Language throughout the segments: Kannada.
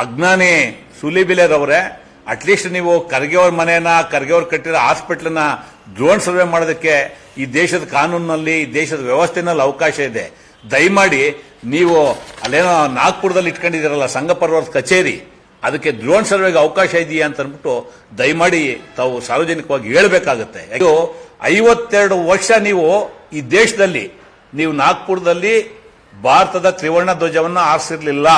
ಅಜ್ಞಾನಿ ಸುಲಿಬಿಲೆರವರೇ ಅಟ್ಲೀಸ್ಟ್ ನೀವು ಖರ್ಗೆ ಅವ್ರ ಮನೆಯನ್ನ ಖರ್ಗೆ ಅವ್ರು ಕಟ್ಟಿರೋ ಹಾಸ್ಪಿಟ್ಲನ್ನ ಡ್ರೋನ್ ಸರ್ವೆ ಮಾಡೋದಕ್ಕೆ ಈ ದೇಶದ ಕಾನೂನಿನಲ್ಲಿ, ಈ ದೇಶದ ವ್ಯವಸ್ಥೆನಲ್ಲಿ ಅವಕಾಶ ಇದೆ. ದಯಮಾಡಿ ನೀವು ಅಲ್ಲೇನೋ ನಾಗ್ಪುರದಲ್ಲಿ ಇಟ್ಕೊಂಡಿದ್ದೀರಲ್ಲ ಸಂಘ ಪರ್ವತ ಕಚೇರಿ, ಅದಕ್ಕೆ ಡ್ರೋನ್ ಸರ್ವೆಗೆ ಅವಕಾಶ ಇದೆಯಾ ಅಂತ ಅಂದ್ಬಿಟ್ಟು ದಯಮಾಡಿ ತಾವು ಸಾರ್ವಜನಿಕವಾಗಿ ಹೇಳಬೇಕಾಗುತ್ತೆ. ಇದು ಐವತ್ತೆರಡು ವರ್ಷ ನೀವು ಈ ದೇಶದಲ್ಲಿ, ನೀವು ನಾಗ್ಪುರದಲ್ಲಿ ಭಾರತದ ತ್ರಿವರ್ಣ ಧ್ವಜವನ್ನು ಆರಿಸಿರ್ಲಿಲ್ಲ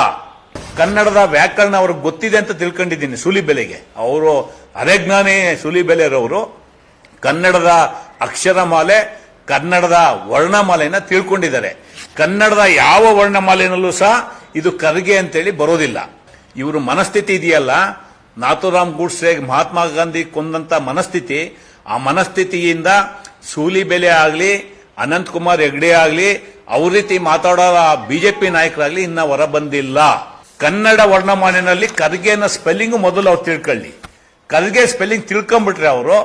ಕನ್ನಡದ ವ್ಯಾಕರಣ ಅವ್ರಿಗೆ ಗೊತ್ತಿದೆ ಅಂತ ತಿಳ್ಕೊಂಡಿದ್ದೀನಿ ಸೂಲಿಬೆಲೆಗೆ. ಅವರು ಅರೆಜ್ಞಾನಿ ಸೂಲಿಬೆಲೆರವರು ಕನ್ನಡದ ಅಕ್ಷರಮಾಲೆ ಕನ್ನಡದ ವರ್ಣಮಾಲೆಯನ್ನು ತಿಳ್ಕೊಂಡಿದ್ದಾರೆ. ಕನ್ನಡದ ಯಾವ ವರ್ಣಮಾಲೆಯಲ್ಲೂ ಸಹ ಇದು ಕರ್ಗೆ ಅಂತೇಳಿ ಬರೋದಿಲ್ಲ. ಇವರು ಮನಸ್ಥಿತಿ ಇದೆಯಲ್ಲ? ನಾಥುರಾಮ್ ಗೂಡ್ಸೆ ಮಹಾತ್ಮ ಗಾಂಧಿ ಕೊಂದಂತ ಮನಸ್ಥಿತಿ, ಆ ಮನಸ್ಥಿತಿಯಿಂದ ಸೂಲಿಬೆಲೆ ಆಗಲಿ, ಅನಂತಕುಮಾರ್ ಹೆಗ್ಡೆ ಆಗಲಿ, ಅವ್ರ ರೀತಿ ಮಾತಾಡೋ ಬಿಜೆಪಿ ನಾಯಕರಾಗ್ಲಿ ಇನ್ನ ಹೊರ ಬಂದಿಲ್ಲ. ಕನ್ನಡ ವರ್ಣಮಾಲೆಯಲ್ಲಿ ಕರ್ಗೆನ ಸ್ಪೆಲ್ಲಿಂಗ್ ಮೊದಲು ಅವ್ರು ತಿಳ್ಕೊಳ್ಳಿ. ಕರ್ಗೆ ಸ್ಪೆಲ್ಲಿಂಗ್ ತಿಳ್ಕೊಂಬಿಟ್ರೆ ಅವರು,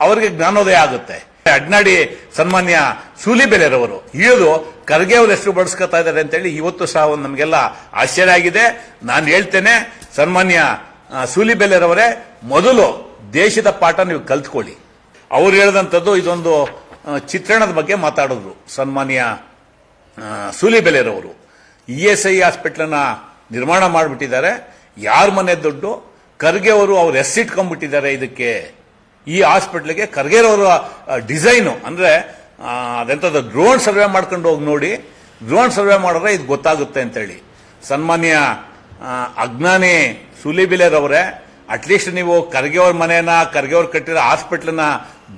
ಅವರಿಗೆ ಜ್ಞಾನೋದಯ ಆಗುತ್ತೆ. ಅಡ್ನಾಡಿ ಸನ್ಮಾನ್ಯ ಸೂಲಿಬೆಲೆರವರು ಇಳಿದು ಖರ್ಗೆ ಅವರು ಹೆಸರು ಬಳಸ್ಕೊತಾ ಇದ್ದಾರೆ ಅಂತೇಳಿ ಇವತ್ತು ಸಹ ಒಂದು ನಮಗೆಲ್ಲ ಆಶ್ಚರ್ಯ ಆಗಿದೆ. ನಾನು ಹೇಳ್ತೇನೆ, ಸನ್ಮಾನ್ಯ ಸೂಲಿ ಸೂಲಿಬೆಲೆರವರೇ, ಮೊದಲು ದೇಶದ ಪಾಠ ನೀವು ಕಲ್ತ್ಕೊಳ್ಳಿ. ಅವ್ರು ಹೇಳಿದಂಥದ್ದು ಇದೊಂದು ಚಿತ್ರಣದ ಬಗ್ಗೆ ಮಾತಾಡಿದ್ರು ಸನ್ಮಾನ್ಯ ಸೂಲಿ ಬೆಲೆರವರು ಇ ಎಸ್ ಐ ಹಾಸ್ಪಿಟ್ಲನ್ನ ನಿರ್ಮಾಣ ಮಾಡಿಬಿಟ್ಟಿದ್ದಾರೆ. ಯಾರ ಮನೆ ದುಡ್ಡು? ಖರ್ಗೆ ಅವರು ಅವ್ರು ಎಸ್ಸಿಟ್ಕೊಂಡ್ಬಿಟ್ಟಿದ್ದಾರೆ ಇದಕ್ಕೆ. ಈ ಹಾಸ್ಪಿಟ್ಲಿಗೆ ಖರ್ಗೆರವರ ಡಿಸೈನು, ಅಂದ್ರೆ ಅದೆಂಥದ್ದು ಡ್ರೋನ್ ಸರ್ವೆ ಮಾಡ್ಕೊಂಡು ಹೋಗಿ ನೋಡಿ. ಡ್ರೋನ್ ಸರ್ವೆ ಮಾಡಿದ್ರೆ ಇದು ಗೊತ್ತಾಗುತ್ತೆ ಅಂತೇಳಿ. ಸನ್ಮಾನ್ಯ ಅಜ್ಞಾನಿ ಸುಲಿಬಿಲೆರವರೇ ಅಟ್ಲೀಸ್ಟ್ ನೀವು ಖರ್ಗೆ ಅವ್ರ ಮನೆಯನ್ನ ಖರ್ಗೆ ಅವ್ರು ಕಟ್ಟಿರೋ ಹಾಸ್ಪಿಟ್ಲನ್ನ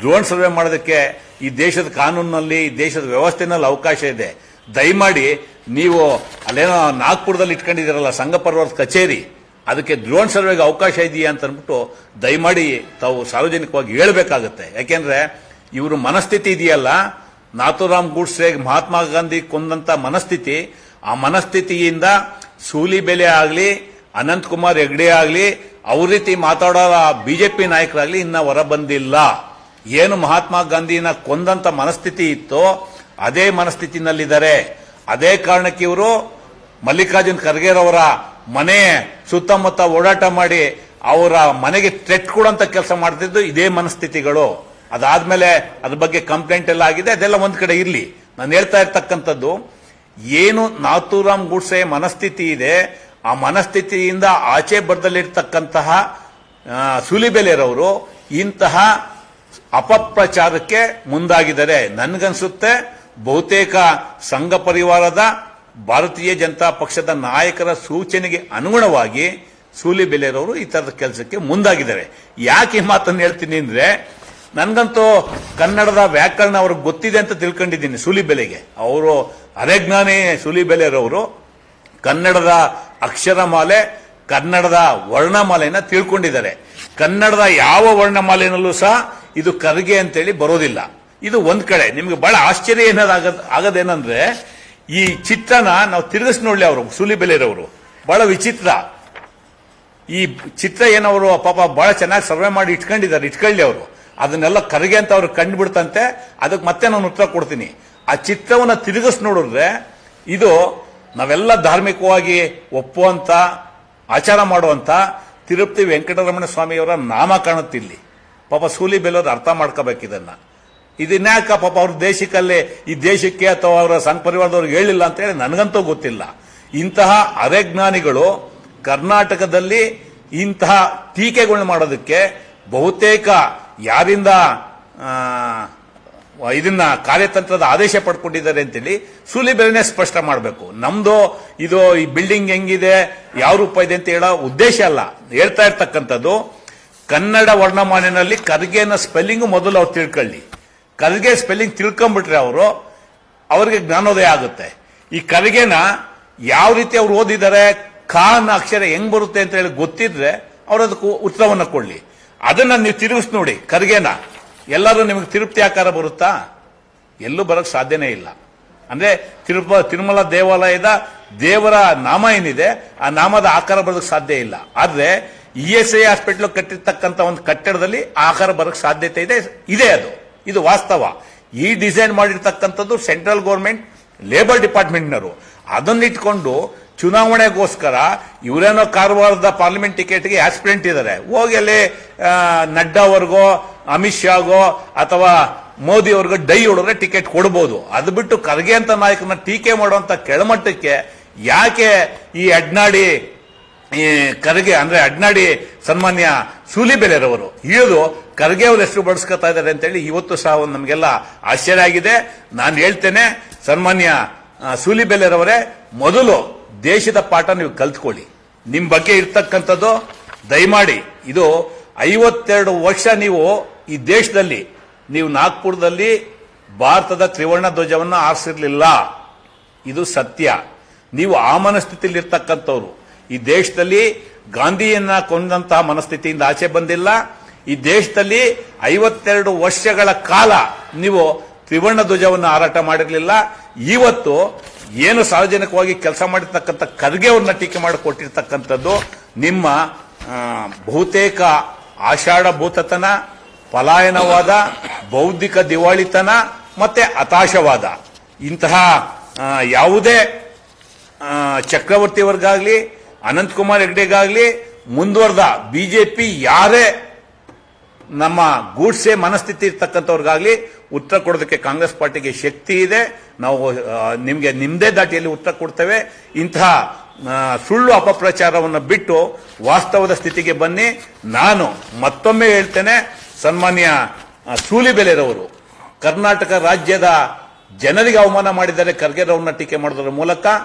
ಡ್ರೋನ್ ಸರ್ವೆ ಮಾಡೋದಕ್ಕೆ ಈ ದೇಶದ ಕಾನೂನಿನಲ್ಲಿ, ಈ ದೇಶದ ವ್ಯವಸ್ಥೆನಲ್ಲಿ ಅವಕಾಶ ಇದೆ. ದಯಮಾಡಿ ನೀವು ಅಲ್ಲೇನೋ ನಾಗ್ಪುರದಲ್ಲಿ ಇಟ್ಕೊಂಡಿದ್ದೀರಲ್ಲ ಸಂಘ ಪರ್ವತ ಕಚೇರಿ, ಅದಕ್ಕೆ ಡ್ರೋನ್ ಸರ್ವೆಗೆ ಅವಕಾಶ ಇದೆಯಾ ಅಂತ ಅಂದ್ಬಿಟ್ಟು ದಯಮಾಡಿ ತಾವು ಸಾರ್ವಜನಿಕವಾಗಿ ಹೇಳಬೇಕಾಗುತ್ತೆ. ಯಾಕೆಂದ್ರೆ ಇವರು ಮನಸ್ಥಿತಿ ಇದೆಯಲ್ಲ, ನಾಥುರಾಮ್ ಗೂಡ್ಸೆ ಮಹಾತ್ಮ ಗಾಂಧಿ ಕೊಂದಂತ ಮನಸ್ಥಿತಿ, ಆ ಮನಸ್ಥಿತಿಯಿಂದ ಸೂಲಿ ಬೆಲೆ ಆಗಲಿ, ಅನಂತ್ ಕುಮಾರ್ ಹೆಗ್ಡೆ ಆಗಲಿ, ಅವ್ರ ರೀತಿ ಮಾತಾಡೋ ಬಿಜೆಪಿ ನಾಯಕರಾಗಲಿ ಇನ್ನ ಹೊರ ಬಂದಿಲ್ಲ. ಏನು ಮಹಾತ್ಮ ಗಾಂಧಿನ ಕೊಂದಂತ ಮನಸ್ಥಿತಿ ಇತ್ತೋ, ಅದೇ ಮನಸ್ಥಿತಿನಲ್ಲಿದ್ದಾರೆ. ಅದೇ ಕಾರಣಕ್ಕೆ ಇವರು ಮಲ್ಲಿಕಾರ್ಜುನ್ ಖರ್ಗೆರವರ ಮನೆ ಸುತ್ತಮುತ್ತ ಓಡಾಟ ಮಾಡಿ ಅವರ ಮನೆಗೆ ಥ್ರೆಟ್ ಕೊಡುವಂತ ಕೆಲಸ ಮಾಡ್ತಿದ್ದು ಇದೇ ಮನಸ್ಥಿತಿಗಳು. ಅದಾದ್ಮೇಲೆ ಅದ್ರ ಬಗ್ಗೆ ಕಂಪ್ಲೇಂಟ್ ಎಲ್ಲ ಆಗಿದೆ, ಅದೆಲ್ಲ ಒಂದ್ ಕಡೆ ಇರ್ಲಿ. ನಾನು ಹೇಳ್ತಾ ಇರ್ತಕ್ಕಂಥದ್ದು, ಏನು ನಾಥೂರಾಮ್ ಗೂಡ್ಸೆ ಮನಸ್ಥಿತಿ ಇದೆ, ಆ ಮನಸ್ಥಿತಿಯಿಂದ ಆಚೆ ಬರ್ದಲ್ಲಿರ್ತಕ್ಕಂತಹ ಸುಲಿಬೆಲೆರವರು ಇಂತಹ ಅಪಪ್ರಚಾರಕ್ಕೆ ಮುಂದಾಗಿದ್ದಾರೆ. ನನ್ಗನ್ಸುತ್ತೆ ಬಹುತೇಕ ಸಂಘ ಪರಿವಾರದ ಭಾರತೀಯ ಜನತಾ ಪಕ್ಷದ ನಾಯಕರ ಸೂಚನೆಗೆ ಅನುಗುಣವಾಗಿ ಸೂಲಿ ಬೆಲೆರವರು ಈ ತರದ ಕೆಲಸಕ್ಕೆ ಮುಂದಾಗಿದ್ದಾರೆ. ಯಾಕೆ ಈ ಮಾತನ್ನು ಹೇಳ್ತೀನಿ ಅಂದ್ರೆ, ನನಗಂತೂ ಕನ್ನಡದ ವ್ಯಾಕರಣ ಅವ್ರಿಗೆ ಗೊತ್ತಿದೆ ಅಂತ ತಿಳ್ಕೊಂಡಿದ್ದೀನಿ ಸೂಲಿ ಬೆಲೆಗೆ. ಅವರು ಅರೆಜ್ಞಾನಿ ಸೂಲಿಬೆಲೆರವರು ಕನ್ನಡದ ಅಕ್ಷರಮಾಲೆ ಕನ್ನಡದ ವರ್ಣಮಾಲೆಯನ್ನ ತಿಳ್ಕೊಂಡಿದ್ದಾರೆ. ಕನ್ನಡದ ಯಾವ ವರ್ಣಮಾಲೆಯಲ್ಲೂ ಸಹ ಇದು ಕರ್ಗೆ ಅಂತೇಳಿ ಬರೋದಿಲ್ಲ. ಇದು ಒಂದ್ ಕಡೆ. ನಿಮ್ಗೆ ಬಹಳ ಆಶ್ಚರ್ಯ ಏನಾದ ಆಗದೇನಂದ್ರೆ, ಈ ಚಿತ್ರನ ನಾವು ತಿರುಗಿಸ್ ನೋಡ್ಲಿ ಅವರು ಸೂಲಿಬೆಲೆರವರು ಬಹಳ ವಿಚಿತ್ರ. ಈ ಚಿತ್ರ ಏನವರು ಪಾಪ ಬಹಳ ಚೆನ್ನಾಗಿ ಸರ್ವೆ ಮಾಡಿ ಇಟ್ಕೊಂಡಿದ್ದಾರೆ, ಇಟ್ಕೊಳ್ಳಿ ಅವರು. ಅದನ್ನೆಲ್ಲ ಕರಗೆ ಅಂತ ಅವ್ರು ಕಂಡುಬಿಡ್ತಂತೆ. ಅದಕ್ಕೆ ಮತ್ತೆ ನಾನು ಉತ್ತರ ಕೊಡ್ತೀನಿ. ಆ ಚಿತ್ರವನ್ನ ತಿರುಗಿಸ್ ನೋಡಿದ್ರೆ ಇದು ನಾವೆಲ್ಲ ಧಾರ್ಮಿಕವಾಗಿ ಒಪ್ಪುವಂತ, ಆಚಾರ ಮಾಡುವಂತ ತಿರುಪತಿ ವೆಂಕಟರಮಣ ಸ್ವಾಮಿಯವರ ನಾಮ ಕಾಣುತ್ತಿಲ್ಲಿ. ಪಾಪ ಸೂಲಿ ಬೆಲ್ಲೋರು ಅರ್ಥ ಮಾಡ್ಕೋಬೇಕು ಇದನ್ನ. ಇದನ್ಯಾಕ ಪಾಪ ಅವ್ರ ದೇಶಕ್ಕಲ್ಲೇ ಈ ದೇಶಕ್ಕೆ ಅಥವಾ ಅವರ ಸಂಘ ಪರಿವಾರದವ್ರಿಗೆ ಹೇಳಿಲ್ಲ ಅಂತ ಹೇಳಿ ನನಗಂತೂ ಗೊತ್ತಿಲ್ಲ. ಇಂತಹ ಅರೆಜ್ಞಾನಿಗಳು ಕರ್ನಾಟಕದಲ್ಲಿ ಇಂತಹ ಟೀಕೆಗಳನ್ನ ಮಾಡೋದಕ್ಕೆ ಬಹುತೇಕ ಯಾರಿಂದ ಇದನ್ನ ಕಾರ್ಯತಂತ್ರದ ಆದೇಶ ಪಡ್ಕೊಂಡಿದ್ದಾರೆ ಅಂತೇಳಿ ಸೂಲಿಬೆಲೆನೆ ಸ್ಪಷ್ಟ ಮಾಡಬೇಕು. ನಮ್ದು ಇದು ಈ ಬಿಲ್ಡಿಂಗ್ ಹೆಂಗಿದೆ, ಯಾವ ರೂಪ ಇದೆ ಅಂತ ಹೇಳೋ ಉದ್ದೇಶ ಅಲ್ಲ. ಹೇಳ್ತಾ ಇರ್ತಕ್ಕಂಥದ್ದು, ಕನ್ನಡ ವರ್ಣಮಾನಿನಲ್ಲಿ ಕರ್ಗೆನ ಸ್ಪೆಲ್ಲಿಂಗ್ ಮೊದಲು ಅವ್ರು ತಿಳ್ಕೊಳ್ಳಿ. ಕರ್ಗೆ ಸ್ಪೆಲ್ಲಿಂಗ್ ತಿಳ್ಕೊಂಬಿಟ್ರೆ ಅವರು, ಅವರಿಗೆ ಜ್ಞಾನೋದಯ ಆಗುತ್ತೆ. ಈ ಕರ್ಗೆನ ಯಾವ ರೀತಿ ಅವ್ರು ಓದಿದ್ದಾರೆ ಖಾನ್ ಅಕ್ಷರ ಹೆಂಗ್ ಬರುತ್ತೆ ಅಂತ ಹೇಳಿ ಗೊತ್ತಿದ್ರೆ ಅವ್ರು ಅದಕ್ಕೆ ಉತ್ತರವನ್ನು ಕೊಡ್ಲಿ. ಅದನ್ನ ನೀವು ತಿರುಗಿಸ್ ನೋಡಿ ಕರ್ಗೆನ ಎಲ್ಲರೂ ನಿಮಗೆ ತಿರುಪ್ತಿ ಆಕಾರ ಬರುತ್ತಾ? ಎಲ್ಲೂ ಬರಕ್ ಸಾಧ್ಯನೇ ಇಲ್ಲ. ಅಂದ್ರೆ ತಿರುಪ, ತಿರುಮಲ ದೇವಾಲಯದ ದೇವರ ನಾಮ ಏನಿದೆ, ಆ ನಾಮದ ಆಕಾರ ಬರೋದಕ್ಕೆ ಸಾಧ್ಯ ಇಲ್ಲ. ಆದ್ರೆ ಇ ಎಸ್ ಐ ಹಾಸ್ಪಿಟ್ಲ್ ಕಟ್ಟಿರ್ತಕ್ಕಂಥ ಒಂದು ಕಟ್ಟಡದಲ್ಲಿ ಆಕಾರ ಬರಕ್ ಸಾಧ್ಯತೆ ಇದೆ ಇದೆ ಅದು. ಇದು ವಾಸ್ತವ. ಈ ಡಿಸೈನ್ ಮಾಡಿರ್ತಕ್ಕಂಥದ್ದು ಸೆಂಟ್ರಲ್ ಗೌರ್ಮೆಂಟ್ ಲೇಬರ್ ಡಿಪಾರ್ಟ್ಮೆಂಟ್ನವರು. ಅದನ್ನಿಟ್ಕೊಂಡು ಚುನಾವಣೆಗೋಸ್ಕರ ಇವರೇನೋ ಕಾರವಾರದ ಪಾರ್ಲಿಮೆಂಟ್ ಟಿಕೆಟ್ಗೆ ಆಸ್ಪಿರೆಂಟ್ ಇದ್ದಾರೆ ಹೋಗಿ ಅಲ್ಲಿ ಆ, ನಡ್ಡಾ ಅವ್ರಿಗೋ ಅಮಿತ್ ಶಾಗೋ ಅಥವಾ ಮೋದಿ ಅವ್ರಿಗೋ ಡೈ ಹೊಡೆದ್ರೆ ಟಿಕೆಟ್ ಕೊಡ್ಬೋದು. ಅದು ಬಿಟ್ಟು ಖರ್ಗೆ ಅಂತ ನಾಯಕನ ಟೀಕೆ ಮಾಡುವಂತ ಕೆಳಮಟ್ಟಕ್ಕೆ ಯಾಕೆ ಈ ಅಡ್ನಾಡಿ ಈ ಕರ್ಗೆ ಅಂದ್ರೆ ಅಡ್ನಾಡಿ ಸನ್ಮಾನ್ಯ ಸೂಲಿಬೆಲೆರವರು ಇಳಿದು ಖರ್ಗೆ ಅವ್ರ ಹೆಸರು ಬಳಸ್ಕೊತಾ ಇದ್ದಾರೆ ಅಂತೇಳಿ ಇವತ್ತು ಸಹ ಒಂದು ನಮಗೆಲ್ಲ ಆಶ್ಚರ್ಯ ಆಗಿದೆ. ನಾನು ಹೇಳ್ತೇನೆ, ಸನ್ಮಾನ್ಯ ಸೂಲಿ ಸೂಲಿಬೆಲೆರವರೇ ಮೊದಲು ದೇಶದ ಪಾಠ ನೀವು ಕಲ್ತ್ಕೊಳ್ಳಿ. ನಿಮ್ ಬಗ್ಗೆ ಇರ್ತಕ್ಕಂಥದ್ದು ದಯಮಾಡಿ. ಇದು ಐವತ್ತೆರಡು ವರ್ಷ ನೀವು ಈ ದೇಶದಲ್ಲಿ, ನೀವು ನಾಗ್ಪುರದಲ್ಲಿ ಭಾರತದ ತ್ರಿವರ್ಣ ಧ್ವಜವನ್ನು ಆರಿಸಿರ್ಲಿಲ್ಲ. ಇದು ಸತ್ಯ. ನೀವು ಆ ಮನಸ್ಥಿತಿಯಲ್ಲಿ ಇರ್ತಕ್ಕಂಥವ್ರು ಈ ದೇಶದಲ್ಲಿ ಗಾಂಧಿಯನ್ನ ಕೊಂದಂತಹ ಮನಸ್ಥಿತಿಯಿಂದ ಆಚೆ ಬಂದಿಲ್ಲ. ಈ ದೇಶದಲ್ಲಿ ಐವತ್ತೆರಡು ವರ್ಷಗಳ ಕಾಲ ನೀವು ತ್ರಿವರ್ಣ ಧ್ವಜವನ್ನು ಹಾರಾಟ ಮಾಡಿರಲಿಲ್ಲ. ಇವತ್ತು ಏನು ಸಾರ್ವಜನಿಕವಾಗಿ ಕೆಲಸ ಮಾಡಿರ್ತಕ್ಕಂಥ ಖರ್ಗೆ ಅವ್ರನ್ನ ಟೀಕೆ ಮಾಡಿ ಕೊಟ್ಟಿರ್ತಕ್ಕಂಥದ್ದು ನಿಮ್ಮ ಬಹುತೇಕ ಆಷಾಢ ಭೂತತನ, ಪಲಾಯನವಾದ, ಬೌದ್ಧಿಕ ದಿವಾಳಿತನ ಮತ್ತೆ ಹತಾಶವಾದ. ಇಂತಹ ಯಾವುದೇ ಚಕ್ರವರ್ತಿ ವರ್ಗ ಚಕ್ರವರ್ತಿಯವ್ರಿಗಾಗ್ಲಿ ಅನಂತಕುಮಾರ್ ಹೆಗ್ಡೆಗಾಗ್ಲಿ ಮುಂದುವರೆದ ಬಿಜೆಪಿ ಯಾರೇ ನಮ್ಮ ಗೂಡ್ಸೆ ಮನಸ್ಥಿತಿ ಇರ್ತಕ್ಕಂಥವ್ರಿಗಾಗ್ಲಿ ಉತ್ತರ ಕೊಡೋದಕ್ಕೆ ಕಾಂಗ್ರೆಸ್ ಪಾರ್ಟಿಗೆ ಶಕ್ತಿ ಇದೆ. ನಾವು ನಿಮಗೆ ನಿಮ್ಮದೇ ದಾಟಿಯಲ್ಲಿ ಉತ್ತರ ಕೊಡ್ತೇವೆ. ಇಂತಹ ಸುಳ್ಳು ಅಪಪ್ರಚಾರವನ್ನು ಬಿಟ್ಟು ವಾಸ್ತವದ ಸ್ಥಿತಿಗೆ ಬನ್ನಿ. ನಾನು ಮತ್ತೊಮ್ಮೆ ಹೇಳ್ತೇನೆ, ಸನ್ಮಾನ್ಯ ಸೂಲಿ ಸೂಲಿಬೆಲೆರವರು ಕರ್ನಾಟಕ ರಾಜ್ಯದ ಜನರಿಗೆ ಅವಮಾನ ಮಾಡಿದ್ದಾರೆ, ಖರ್ಗೆರವ್ರನ್ನ ಟೀಕೆ ಮಾಡೋದ್ರ ಮೂಲಕ.